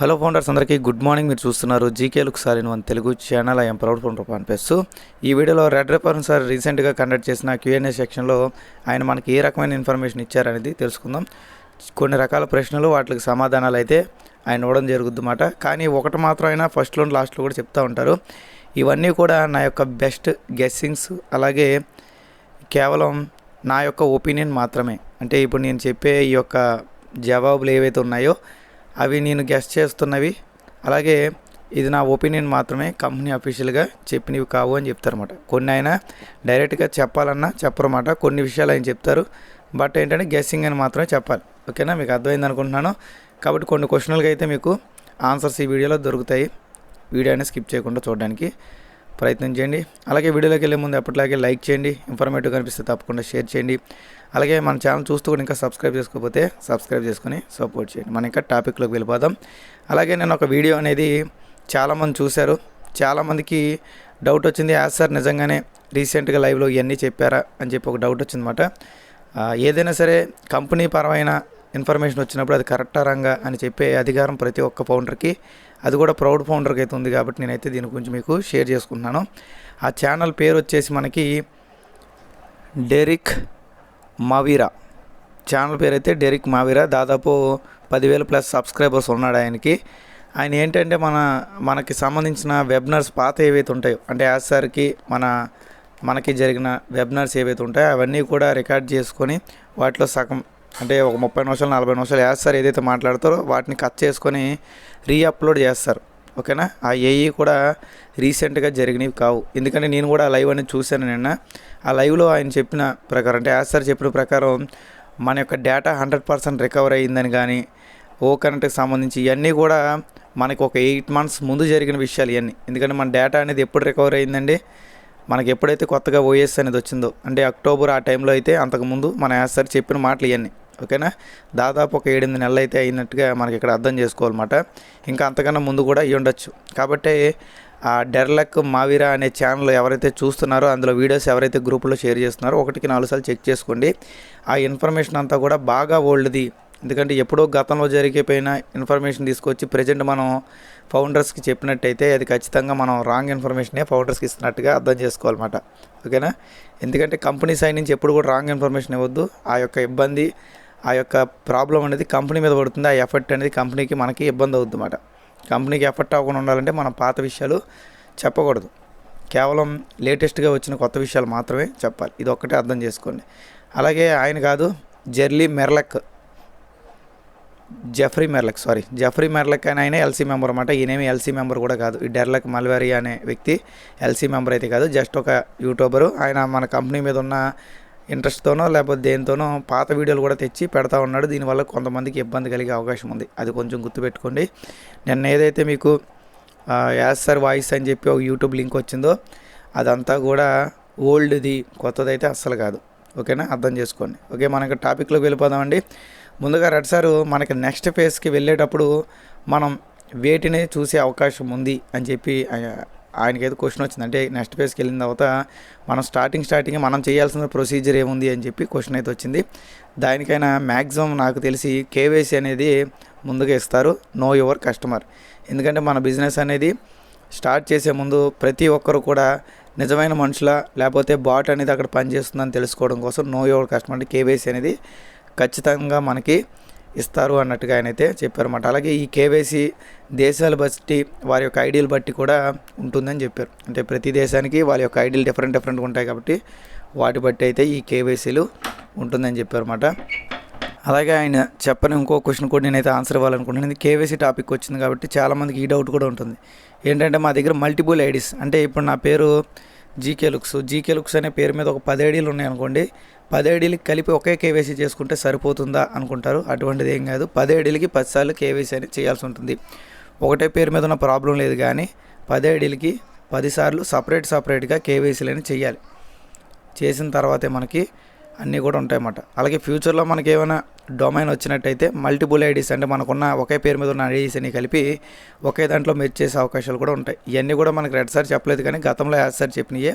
Hello founders అందరికీ good morning. మీరు చూస్తున్నారు GK look sir in one Telugu channel. I'm proud founder పనిపిస్తూ ఈ వీడియోలో రెడ్ రెపర్న్ సార్ రీసెంట్గా కండక్ట్ చేసిన క్యూఎన్ఏ సెక్షన్లో ఆయన మనకి ఏ రకమైన ఇన్ఫర్మేషన్ ఇచ్చారనేది తెలుసుకుందాం. కొన్ని రకాల ప్రశ్నలు వాటికి సమాధానాలు అయితే ఆయన ఇవ్వడం జరుగుద్దన్నమాట కానీ ఒకటి మాత్రం అయినా ఫస్ట్లో లాస్ట్లో కూడా చెప్తూ ఉంటారు. ఇవన్నీ కూడా నా యొక్క బెస్ట్ గెస్సింగ్స్ అలాగే కేవలం నా యొక్క ఒపీనియన్ మాత్రమే. అంటే ఇప్పుడు నేను చెప్పే ఈ యొక్క జవాబులు ఏవైతే ఉన్నాయో అవి నేను గెస్ట్ చేస్తున్నవి. అలాగే ఇది నా ఒపీనియన్ మాత్రమే కంపెనీ అఫీషియల్గా చెప్పినవి కావు అని చెప్తారన్నమాట. కొన్ని ఆయన డైరెక్ట్గా చెప్పాలన్నా చెప్పరన్నమాట కొన్ని విషయాలు ఆయన చెప్తారు. బట్ ఏంటంటే గెస్సింగ్ అని మాత్రమే చెప్పాలి. ఓకేనా మీకు అర్థమైంది అనుకుంటున్నాను. కాబట్టి కొన్ని క్వశ్చన్లకి అయితే మీకు ఆన్సర్స్ ఈ వీడియోలో దొరుకుతాయి. వీడియోని స్కిప్ చేయకుండా చూడడానికి. ప్రయత్నం చేయండి. అలాగే వీడియోలోకి వెళ్ళే ముందు ఎప్పటిలాగే లైక్ చేయండి. ఇన్ఫర్మేటివ్ కనిపిస్తే తప్పకుండా షేర్ చేయండి. అలాగే మన ఛానల్ చూస్తూ కూడా ఇంకా సబ్స్క్రైబ్ చేసుకోకపోతే సబ్స్క్రైబ్ చేసుకొని సపోర్ట్ చేయండి. మనం ఇంకా టాపిక్లోకి వెళ్ళిపోదాం. అలాగే నేను ఒక వీడియో అనేది చాలామంది చూశారు. చాలామందికి డౌట్ వచ్చింది. యాజ్ సార్ నిజంగానే రీసెంట్గా లైవ్లో ఇవన్నీ చెప్పారా? అని చెప్పి ఒక డౌట్ వచ్చిందన్నమాట. ఏదైనా సరే కంపెనీ పరమైన ఇన్ఫర్మేషన్ వచ్చినప్పుడు అది కరెక్టా రంగా అని చెప్పే అధికారం ప్రతి ఒక్క ఫౌండర్కి. అది కూడా ప్రౌడ్ ఫౌండర్కి అయితే ఉంది కాబట్టి నేనైతే దీని గురించి మీకు షేర్ చేసుకుంటున్నాను. ఆ ఛానల్ పేరు వచ్చేసి మనకి డెరిక్ మావీరా. ఛానల్ పేరు అయితే డెరిక్ మావీరా. దాదాపు పదివేల ప్లస్ సబ్స్క్రైబర్స్ ఉన్నాడు ఆయనకి. ఆయన ఏంటంటే మన మనకి సంబంధించిన వెబినార్స్ పాత ఏవైతే ఉంటాయో అంటే యాజ్ సార్కి మన మనకి జరిగిన వెబినార్స్ ఏవైతే ఉంటాయో అవన్నీ కూడా రికార్డ్ చేసుకొని వాటిలో సగం అంటే ఒక ముప్పై నిమిషాలు నలభై నిమిషాలు వేస్తారు సార్ ఏదైతే మాట్లాడతారో వాటిని కట్ చేసుకొని రీ అప్లోడ్ చేస్తారు. ఓకేనా? ఆ ఏఈ కూడా రీసెంట్గా జరిగినవి కావు. ఎందుకంటే నేను కూడా ఆ లైవ్ అనేది చూశాను నిన్న. ఆ లైవ్లో ఆయన చెప్పిన ప్రకారం అంటే యాజ్ సార్ చెప్పిన ప్రకారం మన యొక్క డేటా హండ్రెడ్ పర్సెంట్ రికవర్ అయ్యిందని కానీ ఓ కరెంట్కి సంబంధించి ఇవన్నీ కూడా మనకు ఒక ఎయిట్ మంత్స్ ముందు జరిగిన విషయాలు ఇవన్నీ. ఎందుకంటే మన డేటా అనేది ఎప్పుడు రికవర్ అయ్యిందండి? మనకి ఎప్పుడైతే కొత్తగా ఓఎస్ అనేది వచ్చిందో అంటే అక్టోబర్ ఆ టైంలో అయితే అంతకుముందు మన యాసర్ సార్ చెప్పిన మాటలు ఇవన్నీ ఓకేనా? దాదాపు ఒక ఏడెనిమిది నెలలు అయితే అయినట్టుగా మనకి ఇక్కడ అర్థం చేసుకోవాలన్నమాట. ఇంకా అంతకన్నా ముందు కూడా అయ్యి ఉండొచ్చు. కాబట్టి ఆ డెర్లక్ మావిరా అనే ఛానల్ ఎవరైతే చూస్తున్నారో అందులో వీడియోస్ ఎవరైతే గ్రూపులో షేర్ చేస్తున్నారో ఒకటికి నాలుగు సార్లు చెక్ చేసుకోండి. ఆ ఇన్ఫర్మేషన్ అంతా కూడా బాగా ఓల్డ్ది ఎందుకంటే ఎప్పుడో గతంలో జరిగిపోయిన ఇన్ఫర్మేషన్ తీసుకొచ్చి ప్రజెంట్ మనం ఫౌండర్స్కి చెప్పినట్టయితే అది ఖచ్చితంగా మనం రాంగ్ ఇన్ఫర్మేషనే ఫౌండర్స్కి ఇస్తున్నట్టుగా అర్థం చేసుకోవాలన్నమాట. ఓకేనా? ఎందుకంటే కంపెనీ సైడ్ నుంచి ఎప్పుడు కూడా రాంగ్ ఇన్ఫర్మేషన్ ఇవ్వద్దు. ఆ యొక్క ఇబ్బంది ఆ యొక్క ప్రాబ్లం అనేది కంపెనీ మీద పడుతుంది. ఆ ఎఫెక్ట్ అనేది కంపెనీకి మనకి ఇబ్బంది అవుద్ది అన్నమాట కంపెనీకి ఎఫెక్ట్ అవ్వకుండా ఉండాలంటే మనం పాత విషయాలు చెప్పకూడదు. కేవలం లేటెస్ట్గా వచ్చిన కొత్త విషయాలు మాత్రమే చెప్పాలి. ఇది ఒక్కటే అర్థం చేసుకోండి. అలాగే ఆయన కాదు జెర్లీ మెర్లక్ జఫ్రీ మెర్లక్ సారీ జఫ్రీ మెర్లక్ అని ఆయన ఎల్సీ మెంబర్ అనమాట ఈయనేమి ఎల్సీ మెంబర్ కూడా కాదు. ఈ డెర్లక్ మల్వేరి అనే వ్యక్తి ఎల్సీ మెంబర్ అయితే కాదు. జస్ట్ ఒక యూట్యూబరు ఆయన మన కంపెనీ మీద ఉన్న ఇంట్రెస్ట్తోనో లేకపోతే దేనితోనో పాత వీడియోలు కూడా తెచ్చి పెడతా ఉన్నాడు. దీనివల్ల కొంతమందికి ఇబ్బంది కలిగే అవకాశం ఉంది. అది కొంచెం గుర్తుపెట్టుకోండి. నిన్న ఏదైతే మీకు యాజ్ సార్ వాయిస్ అని చెప్పి ఒక యూట్యూబ్ లింక్ వచ్చిందో అదంతా కూడా ఓల్డ్ది కొత్తదైతే అస్సలు కాదు. ఓకేనా? అర్థం చేసుకోండి. ఓకే మనకి టాపిక్లోకి వెళ్ళిపోదామండి. ముందుగా రెడ్ సార్ మనకి నెక్స్ట్ ఫేజ్కి వెళ్ళేటప్పుడు మనం వేటిని చూసే అవకాశం ఉంది అని చెప్పి ఆయనకి ఆయనకైతే క్వశ్చన్ వచ్చింది. అంటే నెక్స్ట్ ఫేజ్కి వెళ్ళిన తర్వాత మనం స్టార్టింగ్ స్టార్టింగ్ మనం చేయాల్సిన ప్రొసీజర్ ఏముంది అని చెప్పి క్వశ్చన్ అయితే వచ్చింది. దానికైనా మ్యాక్సిమం నాకు తెలిసి కేవైసీ అనేది ముందుగా ఇస్తారు. Know your customer. ఎందుకంటే మన బిజినెస్ అనేది స్టార్ట్ చేసే ముందు ప్రతి ఒక్కరు కూడా నిజమైన మనుషుల లేకపోతే బాట్ అనేది అక్కడ పనిచేస్తుందని తెలుసుకోవడం కోసం నో యువర్ కస్టమర్ అంటే కేవైసీ అనేది ఖచ్చితంగా మనకి ఇస్తారు అన్నట్టుగా ఆయన అయితే చెప్పారన్నమాట. అలాగే ఈ కేవైసీ దేశాలు బట్టి వారి యొక్క ఐడియలు బట్టి కూడా ఉంటుందని చెప్పారు. అంటే ప్రతి దేశానికి వారి యొక్క ఐడియలు డిఫరెంట్ డిఫరెంట్గా ఉంటాయి కాబట్టి వాటి బట్టి అయితే ఈ కేవైసీలు ఉంటుందని చెప్పారన్నమాట. అలాగే ఆయన చెప్పని ఇంకో క్వశ్చన్ కూడా నేనైతే ఆన్సర్ ఇవ్వాలనుకుంటున్నాను. కేవైసీ టాపిక్ వచ్చింది కాబట్టి చాలామందికి ఈ డౌట్ కూడా ఉంటుంది. ఏంటంటే మా దగ్గర మల్టిపుల్ ఐడీస్ అంటే ఇప్పుడు నా పేరు జీకే లుక్స్. జీకే లుక్స్ అనే పేరు మీద ఒక పది ఐడీలు ఉన్నాయి పదేడీలకి కలిపి ఒకే కేవైసీ చేసుకుంటే సరిపోతుందా అనుకుంటారు. అటువంటిది ఏం కాదు. పది పదిసార్లు కేవైసీ అని చేయాల్సి ఉంటుంది. ఒకటే పేరు మీద ఉన్న ప్రాబ్లం లేదు కానీ పది పదిసార్లు సపరేట్ సపరేట్గా కేవైసీలు చేయాలి. చేసిన తర్వాతే మనకి అన్నీ కూడా ఉంటాయన్నమాట. అలాగే ఫ్యూచర్లో మనకి ఏమైనా డొమైన్ వచ్చినట్టయితే మల్టిపుల్ ఐడీస్ అంటే మనకున్న ఒకే పేరు మీద ఉన్న ఐడీస్ అన్ని కలిపి ఒకే దాంట్లో మెచ్ చేసే అవకాశాలు కూడా ఉంటాయి. ఇవన్నీ కూడా మనకి రెడ్ సార్ చెప్పలేదు కానీ గతంలో యాడ్ సార్ చెప్పినయే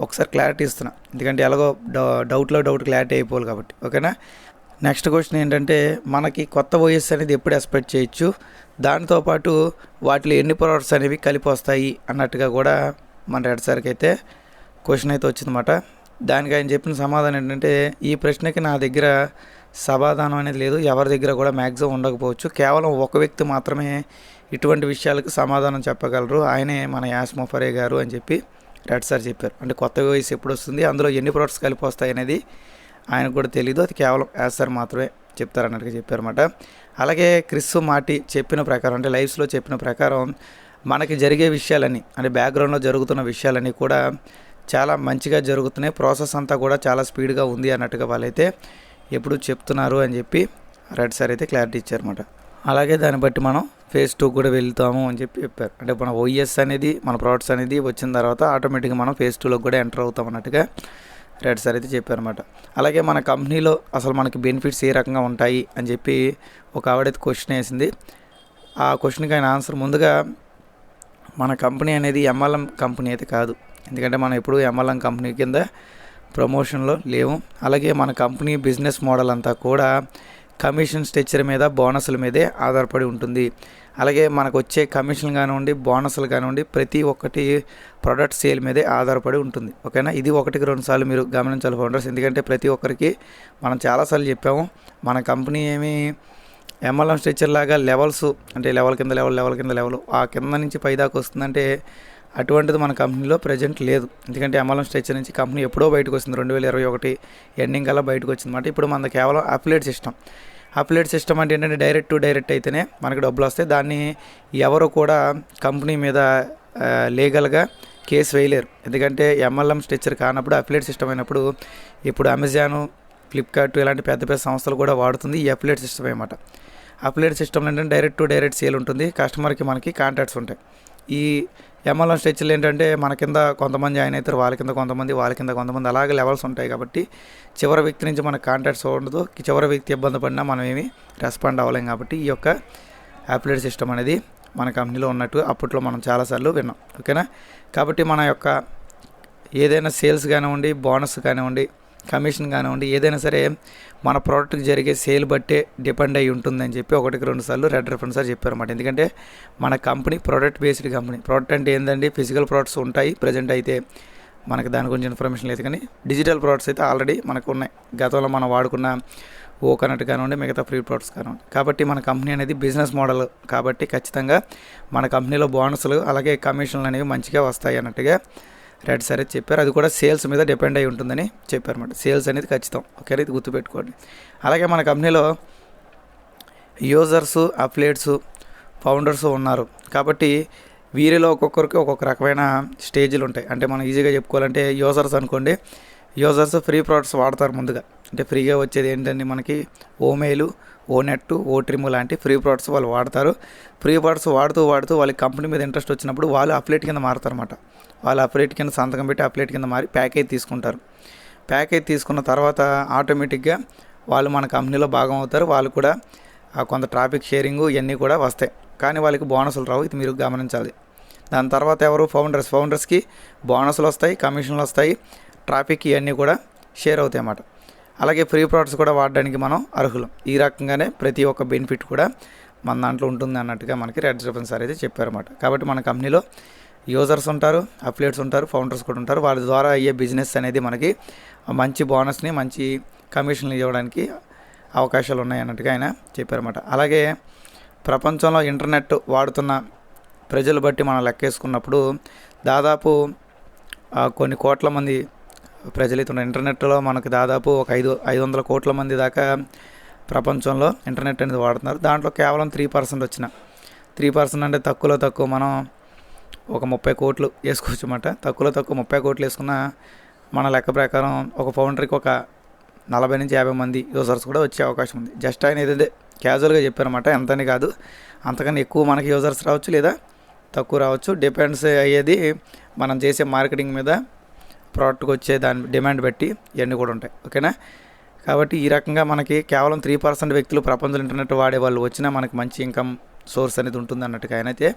ఒకసారి క్లారిటీ ఇస్తున్నా. ఎందుకంటే ఎలాగో డౌ డౌట్లో డౌట్ క్లారిటీ అయిపోవాలి కాబట్టి. ఓకేనా? నెక్స్ట్ క్వశ్చన్ ఏంటంటే మనకి కొత్త ఓఎస్ అనేది ఎప్పుడు ఎక్స్పెక్ట్ చేయొచ్చు? దాంతోపాటు వాటిలో ఎన్ని ప్రొడక్ట్స్ అనేవి కలిపి వస్తాయి అన్నట్టుగా కూడా మన రెడ్ సార్కి అయితే క్వశ్చన్ అయితే వచ్చిందన్నమాట. దానికి ఆయన చెప్పిన సమాధానం ఏంటంటే ఈ ప్రశ్నకి నా దగ్గర సమాధానం అనేది లేదు. ఎవరి దగ్గర కూడా మ్యాక్సిమం ఉండకపోవచ్చు. కేవలం ఒక వ్యక్తి మాత్రమే ఇటువంటి విషయాలకు సమాధానం చెప్పగలరు. ఆయనే మన యాస్మోఫరే గారు అని చెప్పి రెడ్ సార్ చెప్పారు. అంటే కొత్త వయసు ఎప్పుడు వస్తుంది అందులో ఎన్ని ప్రొడక్ట్స్ కలిపి వస్తాయి అనేది ఆయనకు కూడా తెలియదు అది కేవలం యాస్ సార్ మాత్రమే చెప్తారన్నట్టుగా చెప్పారన్నమాట. అలాగే క్రిస్ మాటి చెప్పిన ప్రకారం అంటే లైఫ్స్లో చెప్పిన ప్రకారం మనకి జరిగే విషయాలన్నీ అంటే బ్యాక్గ్రౌండ్లో జరుగుతున్న విషయాలన్నీ కూడా చాలా మంచిగా జరుగుతున్నాయి. ప్రాసెస్ అంతా కూడా చాలా స్పీడ్గా ఉంది అన్నట్టుగా వాళ్ళైతే ఎప్పుడు చెప్తున్నారు అని చెప్పి రెడ్ సార్ అయితే క్లారిటీ ఇచ్చారన్నమాట. అలాగే దాన్ని బట్టి మనం ఫేజ్ టూ కూడా వెళ్తాము అని చెప్పి చెప్పారు. అంటే మన ఓఎస్ అనేది మన ప్రోడక్ట్స్ అనేది వచ్చిన తర్వాత ఆటోమేటిక్గా మనం ఫేజ్ టూలో కూడా ఎంటర్ అవుతాం అన్నట్టుగా రెడ్ సార్ అయితే చెప్పారన్నమాట. అలాగే మన కంపెనీలో అసలు మనకి బెనిఫిట్స్ ఏ రకంగా ఉంటాయి అని చెప్పి ఒక ఆవిడైతే క్వశ్చన్ వేసింది. ఆ క్వశ్చన్కి ఆయన ఆన్సర్ ముందుగా మన కంపెనీ అనేది ఎంఎల్ఎం కంపెనీ అయితే కాదు. ఎందుకంటే మనం ఎప్పుడు ఎంఎల్ఎం కంపెనీ కింద ప్రమోషన్లో లేవు అలాగే మన కంపెనీ బిజినెస్ మోడల్ అంతా కూడా కమిషన్ స్ట్రక్చర్ మీద బోనస్ల మీదే ఆధారపడి ఉంటుంది. అలాగే మనకు వచ్చే కమిషన్ కానివ్వండి బోనస్లు కానివ్వండి ప్రతి ఒక్కటి ప్రొడక్ట్ సేల్ మీదే ఆధారపడి ఉంటుంది. ఓకేనా? ఇది ఒకటికి రెండు సార్లు మీరు గమనించాలి ఫౌండర్స్. ఎందుకంటే ప్రతి ఒక్కరికి మనం చాలాసార్లు చెప్పాము మన కంపెనీ ఏమి ఎంఎల్ఎం స్ట్రక్చర్ లాగా లెవెల్స్ అంటే లెవెల్ కింద లెవెల్ లెవెల్ కింద లెవెల్ ఆ కింద నుంచి పైదాకా వస్తుందంటే అటువంటిది మన కంపెనీలో ప్రజెంట్ లేదు. ఎందుకంటే అమలం స్ట్రక్చర్ నుంచి కంపెనీ ఎప్పుడో బయటకు వస్తుంది. రెండు వేల ఇరవై ఒకటి ఎండింగ్ కల్లా బయటకు వచ్చిందన్నమాట ఇప్పుడు మన కేవలం అప్లేట్ సిస్టమ్. అప్లేట్ సిస్టమ్ అంటే ఏంటంటే డైరెక్ట్ టు డైరెక్ట్ అయితేనే మనకి డబ్బులు వస్తాయి. దాన్ని ఎవరు కూడా కంపెనీ మీద లీగల్గా కేసు వేయలేరు. ఎందుకంటే ఎంఎల్ఎం స్ట్రెచ్చర్ కానప్పుడు అప్లేట్ సిస్టమ్ అయినప్పుడు ఇప్పుడు అమెజాను ఫ్లిప్కార్ట్ ఇలాంటి పెద్ద పెద్ద సంస్థలు కూడా వాడుతుంది ఈ అప్లేట్ సిస్టమ్ అనమాట అప్లేట్ సిస్టమ్ ఏంటంటే డైరెక్ట్ టు డైరెక్ట్ సేల్ ఉంటుంది. కస్టమర్కి మనకి కాంటాక్ట్స్ ఉంటాయి. ఈ ఎంఎల్ఎం స్ట్రెచ్లు ఏంటంటే మన కింద కొంతమంది జాయిన్ అవుతారు వాళ్ళ కింద కొంతమంది వాళ్ళ కింద కొంతమంది అలాగే లెవెల్స్ ఉంటాయి కాబట్టి చివరి వ్యక్తి నుంచి మనకు కాంటాక్ట్స్ ఉండదు. చివరి వ్యక్తి ఇబ్బంది పడినా మనం ఏమి రెస్పాండ్ అవ్వలేం కాబట్టి ఈ యొక్క అప్లేట్ సిస్టమ్ అనేది మన కంపెనీలో ఉన్నట్టు అప్పట్లో మనం చాలాసార్లు విన్నాం. ఓకేనా? కాబట్టి మన యొక్క ఏదైనా సేల్స్ కానివ్వండి బోనస్ కానివ్వండి కమిషన్ కానివ్వండి ఏదైనా సరే మన ప్రోడక్ట్కి జరిగే సేల్ బట్టే డిపెండ్ అయి ఉంటుందని చెప్పి ఒకటికి రెండు సార్లు రెడ్ రెఫరెన్స్ సార్ చెప్పారన్నమాట. ఎందుకంటే మన company product based company product అంటే ఏంటండి ఫిజికల్ ప్రోడక్ట్స్ ఉంటాయి ప్రజెంట్ అయితే మనకి దాని గురించి ఇన్ఫర్మేషన్ లేదు కానీ డిజిటల్ ప్రోడక్ట్స్ అయితే ఆల్రెడీ మనకు ఉన్నాయి. గతంలో మనం వాడుకున్న ఓ కనెక్ట్ కానివ్వండి మిగతా ఫ్రీ ప్రోడక్ట్స్ కానివ్వండి. కాబట్టి మన కంపెనీ అనేది బిజినెస్ మోడల్ కాబట్టి ఖచ్చితంగా మన కంపెనీలో బోనస్లు అలాగే కమిషన్లు అనేవి మంచిగా వస్తాయి అన్నట్టుగా రెడ్ సార్ చెప్పారు. అది కూడా సేల్స్ మీద డిపెండ్ అయి ఉంటుందని చెప్పారు అనమాట సేల్స్ అనేది ఖచ్చితం. ఓకే ఇది గుర్తుపెట్టుకోండి. అలాగే మన కంపెనీలో యూజర్స్ అప్లేట్స్ ఫౌండర్స్ ఉన్నారు. కాబట్టి వీరిలో ఒక్కొక్కరికి ఒక్కొక్క రకమైన స్టేజ్లు ఉంటాయి. అంటే మనం ఈజీగా చెప్పుకోవాలంటే యూజర్స్ అనుకోండి. యూజర్స్ ఫ్రీ ప్రోడక్ట్స్ వాడతారు ముందుగా. అంటే ఫ్రీగా వచ్చేది ఏంటంటే మనకి? ఓమెయిల్ ఓ నెట్ ఓ ట్రిమ్ లాంటి ఫ్రీ ప్రోడక్ట్స్ వాళ్ళు వాడతారు. ఫ్రీ ప్రోడక్ట్స్ వాడుతూ వాడుతూ వాళ్ళకి కంపెనీ మీద ఇంట్రెస్ట్ వచ్చినప్పుడు వాళ్ళు అప్లేట్ కింద మారుతారనమాట వాళ్ళు అప్లేట్ కింద సంతకం పెట్టి అప్లేట్ కింద మారి ప్యాకేజ్ తీసుకుంటారు. ప్యాకేజ్ తీసుకున్న తర్వాత ఆటోమేటిక్గా వాళ్ళు మన కంపెనీలో భాగం అవుతారు. వాళ్ళు కూడా కొంత ట్రాఫిక్ షేరింగ్ ఇవన్నీ కూడా వస్తాయి. కానీ వాళ్ళకి బోనసులు రావు. ఇది మీరు గమనించాలి. దాని తర్వాత ఎవరు? ఫౌండర్స్. ఫౌండర్స్కి బోనసులు వస్తాయి కమిషన్లు వస్తాయి. ట్రాఫిక్ ఇవన్నీ కూడా షేర్ అవుతాయి అన్నమాట. అలాగే ఫ్రీ ప్రోడక్ట్స్ కూడా వాడడానికి మనం అర్హులం. ఈ రకంగానే ప్రతి ఒక్క బెనిఫిట్ కూడా మన దాంట్లో ఉంటుంది అన్నట్టుగా మనకి రెడ్ రిఫరెన్స్ సార్ అయితే చెప్పారన్నమాట. కాబట్టి మన కంపెనీలో యూజర్స్ ఉంటారు అప్లేట్స్ ఉంటారు ఫౌండర్స్ కూడా ఉంటారు. వాళ్ళ ద్వారా అయ్యే బిజినెస్ అనేది మనకి మంచి బోనస్ని మంచి కమిషన్లు ఇవ్వడానికి అవకాశాలు ఉన్నాయి అన్నట్టుగా ఆయన చెప్పారన్నమాట. అలాగే ప్రపంచంలో ఇంటర్నెట్ వాడుతున్న ప్రజలు బట్టి మనం లెక్కేసుకున్నప్పుడు దాదాపు కొన్ని కోట్ల మంది ప్రజలైతే ఇంటర్నెట్లో మనకు దాదాపు ఒక ఐదు ఐదు వందల కోట్ల మంది దాకా ప్రపంచంలో ఇంటర్నెట్ అనేది వాడుతున్నారు. దాంట్లో కేవలం త్రీ పర్సెంట్ వచ్చిన త్రీ పర్సెంట్ అంటే తక్కువలో తక్కువ మనం ఒక ముప్పై కోట్లు వేసుకోవచ్చు అన్నమాట తక్కువలో తక్కువ ముప్పై కోట్లు వేసుకున్న మన లెక్క ప్రకారం ఒక ఫౌండర్కి ఒక నలభై నుంచి యాభై మంది యూజర్స్ కూడా వచ్చే అవకాశం ఉంది. జస్ట్ ఆయన ఏదైతే క్యాజువల్గా చెప్పారన్నమాట ఎంతని కాదు అంతకన్నా ఎక్కువ మనకి యూజర్స్ రావచ్చు లేదా తక్కువ రావచ్చు. డిపెండ్స్ అయ్యేది మనం చేసే మార్కెటింగ్ మీద ప్రోడక్ట్కి వచ్చే దాని డిమాండ్ బట్టి ఇవన్నీ కూడా ఉంటాయి. ఓకేనా? కాబట్టి ఈ రకంగా మనకి కేవలం త్రీ పర్సెంట్ వ్యక్తులు ప్రపంచంలో ఇంటర్నెట్ వాడే వాళ్ళు వచ్చినా మనకి మంచి ఇన్కమ్ సోర్స్ అనేది ఉంటుంది అన్నట్టుగా ఆయనైతే అయితే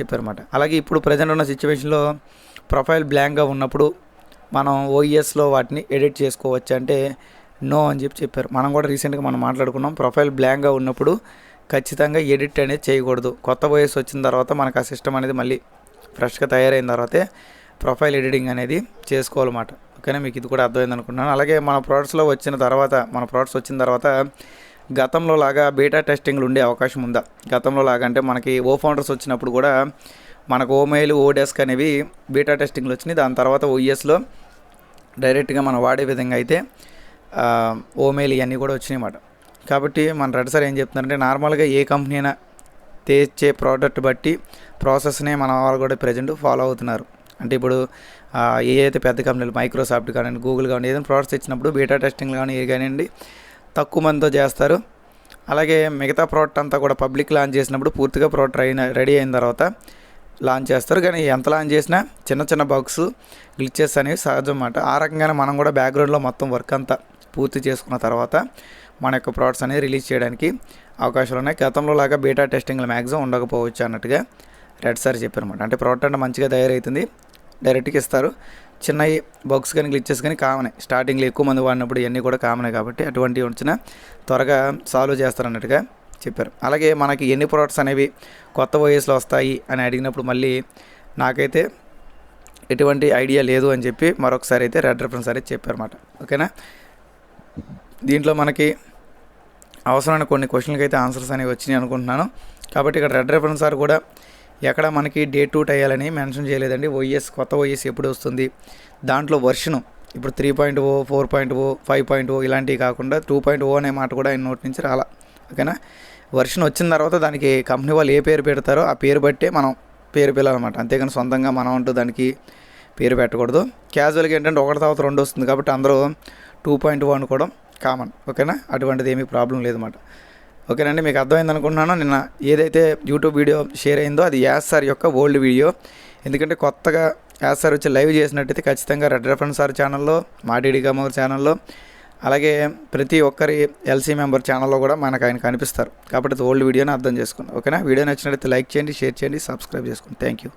చెప్పారన్నమాట. అలాగే ఇప్పుడు ప్రజెంట్ ఉన్న సిచ్యువేషన్లో ప్రొఫైల్ బ్లాంక్గా ఉన్నప్పుడు మనం ఓఈఎస్లో వాటిని ఎడిట్ చేసుకోవచ్చు అంటే నో అని చెప్పి చెప్పారు. మనం కూడా రీసెంట్గా మనం మాట్లాడుకున్నాం. ప్రొఫైల్ బ్లాంక్గా ఉన్నప్పుడు ఖచ్చితంగా ఎడిట్ అనేది చేయకూడదు. కొత్త వయసు వచ్చిన తర్వాత మనకు ఆ సిస్టమ్ అనేది మళ్ళీ ఫ్రెష్గా తయారైన తర్వాతే ప్రొఫైల్ ఎడిటింగ్ అనేది చేసుకోవాలన్నమాట. ఓకేనా? మీకు ఇది కూడా అర్థమైంది అనుకుంటున్నాను. అలాగే మన ప్రోడక్ట్స్లో వచ్చిన తర్వాత మన ప్రోడక్ట్స్ వచ్చిన తర్వాత గతంలో లాగా బీటా టెస్టింగ్లు ఉండే అవకాశం ఉందా? గతంలో లాగా అంటే మనకి ఓ ఫౌండర్స్ వచ్చినప్పుడు కూడా మనకు ఓమెయిల్ ఓ డెస్క్ అనేవి బీటా టెస్టింగ్లు వచ్చినాయి. దాని తర్వాత ఓఈఎస్లో డైరెక్ట్గా మనం వాడే విధంగా అయితే ఓమెయిల్ ఇవన్నీ కూడా వచ్చినాయి అన్నమాట. కాబట్టి మన రెడ్ సార్ ఏం చెప్తున్నారంటే నార్మల్గా ఏ కంపెనీ అయినా తెచ్చే ప్రోడక్ట్ బట్టి ప్రాసెస్నే మన వాళ్ళు కూడా ప్రజెంట్ ఫాలో అవుతున్నారు. అంటే ఇప్పుడు ఏ అయితే పెద్ద కంపెనీలు మైక్రోసాఫ్ట్ కానివ్వండి గూగుల్ కానివ్వండి ఏదైనా ప్రోడక్ట్స్ ఇచ్చినప్పుడు బీటా టెస్టింగ్ కానీ ఏ కానివ్వండి తక్కువ మందితో చేస్తారు. అలాగే మిగతా ప్రోడక్ట్ అంతా కూడా పబ్లిక్ లాంచ్ చేసినప్పుడు పూర్తిగా ప్రోడక్ట్ అయిన రెడీ అయిన తర్వాత లాంచ్ చేస్తారు. కానీ ఎంత లాంచ్ చేసినా చిన్న చిన్న బగ్స్ గ్లిచెస్ అనేవి సహజం అన్నమాట ఆ రకంగానే మనం కూడా బ్యాక్గ్రౌండ్లో మొత్తం వర్క్ అంతా పూర్తి చేసుకున్న తర్వాత మన యొక్క ప్రోడక్ట్స్ అనేవి రిలీజ్ చేయడానికి అవకాశాలు ఉన్నాయి. గతంలో లాగా బీటా టెస్టింగ్లు మ్యాక్సిమం ఉండకపోవచ్చు అన్నట్టుగా రెడ్ సార్ చెప్పారన్నమాట. అంటే ప్రోడక్ట్ అంటే మంచిగా తయారవుతుంది డైరెక్ట్గా ఇస్తారు. చిన్న బాక్స్ కానీ గ్లిచెస్ కానీ కామనే స్టార్టింగ్లో ఎక్కువ మంది వాడినప్పుడు ఇవన్నీ కూడా కామనే కాబట్టి అటువంటివి వచ్చినా త్వరగా సాల్వ్ చేస్తారు అన్నట్టుగా చెప్పారు. అలాగే మనకి ఎన్ని ప్రోడక్ట్స్ అనేవి కొత్త వయసులో వస్తాయి అని అడిగినప్పుడు మళ్ళీ నాకైతే ఎటువంటి ఐడియా లేదు అని చెప్పి మరొకసారి అయితే రెడ్ రెఫరెన్స్ అయితే చెప్పారన్నమాట. ఓకేనా? దీంట్లో మనకి అవసరమైన కొన్ని క్వశ్చన్లకి అయితే ఆన్సర్స్ అనేవి వచ్చినాయి అనుకుంటున్నాను. కాబట్టి ఇక్కడ రెడ్ రెఫరెన్స్ సార్ కూడా ఎక్కడ మనకి డే టూట్ అయ్యాలని మెన్షన్ చేయలేదండి. ఓఎస్ కొత్త ఓఎస్ ఎప్పుడు వస్తుంది? దాంట్లో వర్షను ఇప్పుడు three point oh four point oh five point oh ఇలాంటివి కాకుండా టూ పాయింట్ ఓ అనే మాట కూడా ఆయన నోటి నుంచి రాలా. ఓకేనా? వర్షన్ వచ్చిన తర్వాత దానికి కంపెనీ వాళ్ళు ఏ పేరు పెడతారో ఆ పేరు బట్టే మనం పేరు పిల్లాలన్నమాట అంతేకాని సొంతంగా మనం అంటూ దానికి పేరు పెట్టకూడదు. క్యాజువల్గా ఏంటంటే ఒకటి తర్వాత రెండు వస్తుంది కాబట్టి అందరూ టూ పాయింట్ ఓ అనుకోవడం కామన్. ఓకేనా? అటువంటిది ఏమీ ప్రాబ్లం లేదన్నమాట. ఓకేనండి మీకు అర్థమైంది అనుకుంటున్నాను. నిన్న ఏదైతే యూట్యూబ్ వీడియో షేర్ అయిందో అది యాస్ సార్ యొక్క ఓల్డ్ వీడియో. ఎందుకంటే కొత్తగా యాస్ సార్ వచ్చి లైవ్ చేసినట్టయితే ఖచ్చితంగా రెడ్ రెఫరెన్స్ సార్ ఛానల్లో మాటిడి గమోర్ ఛానల్లో అలాగే ప్రతి ఒక్కరి ఎల్సీ మెంబర్ ఛానల్లో కూడా మనకు ఆయన కనిపిస్తారు. కాబట్టి ఓల్డ్ వీడియోని అర్థం చేసుకోండి ఓకేనా? వీడియో నచ్చినట్లయితే లైక్ చేయండి షేర్ చేయండి సబ్స్క్రైబ్ చేసుకోండి థ్యాంక్ యూ